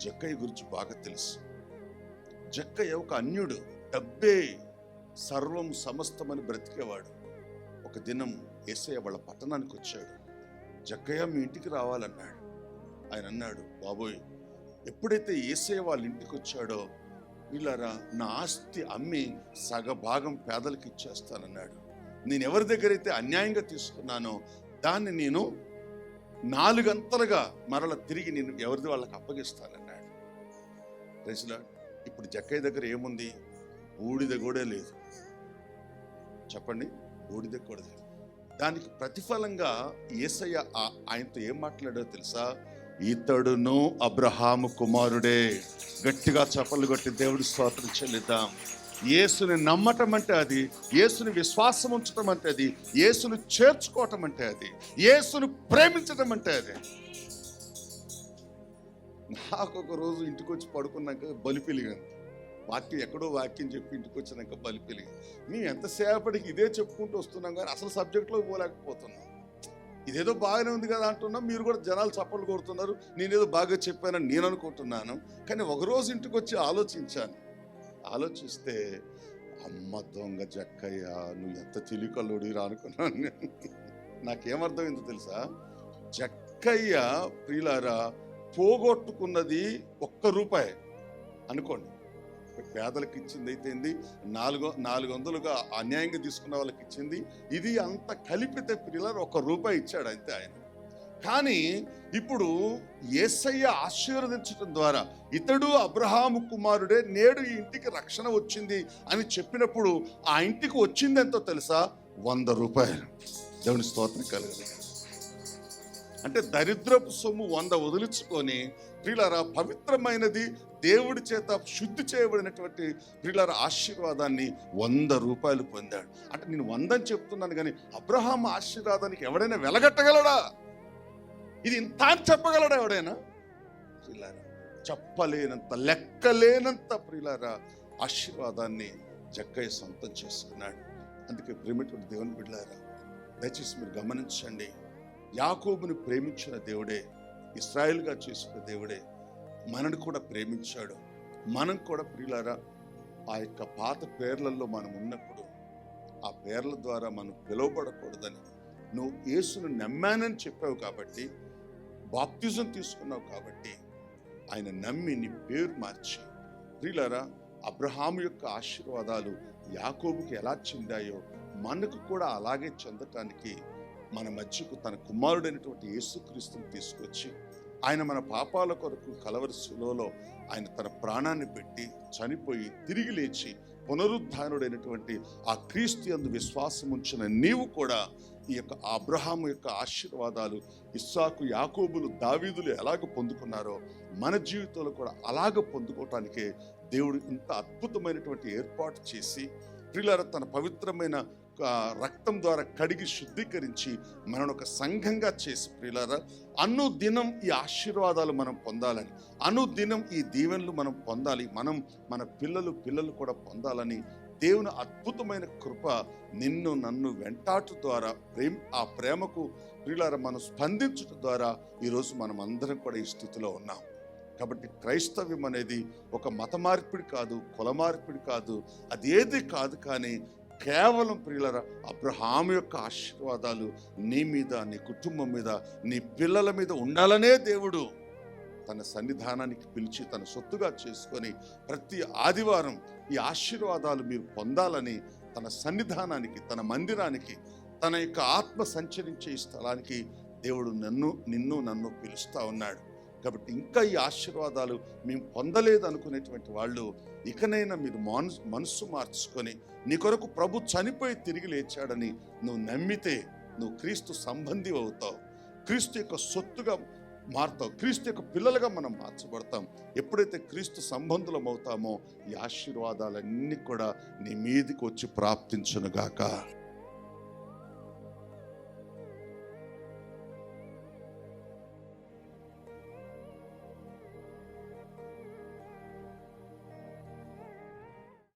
జక్కయ్య గురించి బాగా తెలుసు. జక్కయ్య ఒక అన్యుడు డబ్బే సర్వం సమస్తమని బ్రతికేవాడు. ఒక దినం ఏసయ్య వాళ్ళ పట్టణానికి వచ్చాడు. జక్కయ్య మీ ఇంటికి రావాలన్నాడు. ఆయన అన్నాడు బాబోయ్ ఎప్పుడైతే ఏసయ్య వాళ్ళ ఇంటికి వచ్చాడో వీళ్ళారా నా ఆస్తి అమ్మి సగభాగం పేదలకు ఇచ్చేస్తానన్నాడు. నేను ఎవరి దగ్గర అయితే అన్యాయంగా తీసుకున్నానో దాన్ని నేను నాలుగంతలుగా మరల తిరిగి నేను ఎవరిది వాళ్ళకి అప్పగిస్తానన్నాడు. ప్రజల ఇప్పుడు జక్కయ్య దగ్గర ఏముంది? బూడిద కూడా లేదు. చెప్పండి బూడిద కూడా లేదు. దానికి ప్రతిఫలంగా ఏసయ్య ఆయనతో ఏం మాట్లాడో తెలుసా? ఇతడును అబ్రహాము కుమారుడే. గట్టిగా చప్పలు కొట్టి దేవుడి స్తోత్రం చెల్లిద్దాం. యేసుని నమ్మటం అంటే అది యేసుని విశ్వాసం ఉంచటం అంటే అది యేసుని చేర్చుకోవటం అంటే అది యేసును ప్రేమించటం అంటే అది. నాకు ఒక రోజు ఇంటికి వచ్చి పడుకున్నాక బలిపెలిగాను వాక్యం ఎక్కడో వాక్యం చెప్పి ఇంటికి వచ్చినాక బలి మేము ఎంతసేపటికి ఇదే చెప్పుకుంటూ వస్తున్నాం కానీ అసలు సబ్జెక్ట్లో పోలేకపోతున్నాం. ఇదేదో బాగానే ఉంది కదా అంటున్నాం. మీరు కూడా జనాలు చప్పట్లు కొడుతున్నారు. నేనేదో బాగా చెప్పానని నేను అనుకుంటున్నాను. కానీ ఒకరోజు ఇంటికి వచ్చి ఆలోచించాను. ఆలోచిస్తే అమ్మ దొంగ జక్కయ్య నువ్వు ఎంత తెలికల్లుడిరా అనుకున్నాను నేను. నాకేమర్థమైందో తెలుసా? జక్కయ్య ప్రియులారా పోగొట్టుకున్నది ఒక్క రూపాయి. అనుకోండి. పేదలకు ఇచ్చింది అయితేంది నాలుగు నాలుగు వందలుగా అన్యాయంగా తీసుకున్న వాళ్ళకి ఇచ్చింది. ఇది అంత కలిపితే ప్రియులారు ఒక రూపాయి ఇచ్చాడు అంతే ఆయన. కానీ ఇప్పుడు ఏసయ్య ఆశీర్వదించడం ద్వారా ఇతడు అబ్రహాము కుమారుడే నేడు ఈ ఇంటికి రక్షణ వచ్చింది అని చెప్పినప్పుడు ఆ ఇంటికి వచ్చింది ఎంతో తెలుసా? వంద రూపాయలు. దేవుని స్తోత్రం కలిగింది అంటే దరిద్రపు సొమ్ము వంద వదిలించుకొని ప్రియులారా పవిత్రమైనది దేవుడి చేత శుద్ధి చేయబడినటువంటి ప్రియులార ఆశీర్వాదాన్ని వంద రూపాయలు పొందాడు. అంటే నేను వందని చెప్తున్నాను కానీ అబ్రహాం ఆశీర్వాదానికి ఎవడైనా వెలగట్టగలడా? ఇది ఇంత అని చెప్పగలడా ఎవడైనా? ప్రియులారా చెప్పలేనంత లెక్కలేనంత ప్రియులారా ఆశీర్వాదాన్ని జక్కయ్య సొంతం చేసుకున్నాడు. అందుకే ప్రేమటువంటి దేవుని బిడ్డారా దయచేసి మీరు గమనించండి. యాకోబుని ప్రేమించిన దేవుడే ఇస్రాయల్గా చేసిన దేవుడే మనని కూడా ప్రేమించాడు. మనం కూడా ప్రియులారా ఆ యొక్క పాత పేర్లలో మనం ఉన్నప్పుడు ఆ పేర్ల ద్వారా మనం పిలువబడకూడదని నువ్వు యేసును నమ్మానని చెప్పావు కాబట్టి బాప్తిజం తీసుకున్నావు కాబట్టి ఆయన నమ్మి నీ పేరు మార్చి. ప్రియులారా అబ్రహాం యొక్క ఆశీర్వాదాలు యాకోబుకి ఎలా చెందాయో మనకు కూడా అలాగే చెందటానికి మన మధ్యకు తన కుమారుడైనటువంటి యేసుక్రీస్తుని తీసుకొచ్చి ఆయన మన పాపాల కొరకు కలవరి శిలోలో ఆయన తన ప్రాణాన్ని పెట్టి చనిపోయి తిరిగి లేచి పునరుద్ధానుడైనటువంటి ఆ క్రీస్తు అందు విశ్వాసం ఉంచిన నీవు కూడా ఈ యొక్క అబ్రహాము యొక్క ఆశీర్వాదాలు ఇస్సాకు యాకోబులు దావీదులు ఎలాగ పొందుకున్నారో మన జీవితంలో కూడా అలాగ పొందుకోవటానికే దేవుడు ఇంత అద్భుతమైనటువంటి ఏర్పాటు చేసి ప్రియులార తన పవిత్రమైన రక్తం ద్వారా కడిగి శుద్ధీకరించి మనను ఒక సంఘంగా చేసి ప్రియులారా అనుదినం ఈ ఆశీర్వాదాలు మనం పొందాలని అనుదినం ఈ దీవెనలు మనం పొందాలి మనం మన పిల్లలు పిల్లలు కూడా పొందాలని దేవుని అద్భుతమైన కృప నిన్ను నన్ను వెంటాటు ద్వారా ప్రేమ ఆ ప్రేమకు ప్రియులారా మనం స్పందించడం ద్వారా ఈరోజు మనం అందరం కూడా ఈ స్థితిలో ఉన్నాం. కాబట్టి క్రైస్తవ్యం అనేది ఒక మత మార్పిడి కాదు కుల మార్పిడి కాదు అదేది కాదు కానీ కేవలం ప్రియులరా అబ్రహాం యొక్క ఆశీర్వాదాలు నీ మీద నీ కుటుంబం మీద నీ పిల్లల మీద ఉండాలనే దేవుడు తన సన్నిధానానికి పిలిచి తన సొత్తుగా చేసుకొని ప్రతి ఆదివారం ఈ ఆశీర్వాదాలు మీరు పొందాలని తన సన్నిధానానికి తన మందిరానికి తన యొక్క ఆత్మ సంచరించే ఈ స్థలానికి దేవుడు నన్ను నిన్ను నన్ను పిలుస్తూ ఉన్నాడు. కాబట్టి ఇంకా ఈ ఆశీర్వాదాలు మేము పొందలేదు అనుకునేటువంటి వాళ్ళు ఇకనైనా మీరు మనసు మనస్సు మార్చుకొని నీ కొరకు ప్రభు చనిపోయి తిరిగి లేచాడని నువ్వు నమ్మితే నువ్వు క్రీస్తు సంబంధి అవుతావు. క్రీస్తు యొక్క సొత్తుగా మారుతావు. క్రీస్తు యొక్క పిల్లలుగా మనం మార్చబడతాం. ఎప్పుడైతే క్రీస్తు సంబంధులం అవుతామో ఈ ఆశీర్వాదాలన్నీ కూడా నీ మీదికి వచ్చి ప్రాప్తించునుగాక.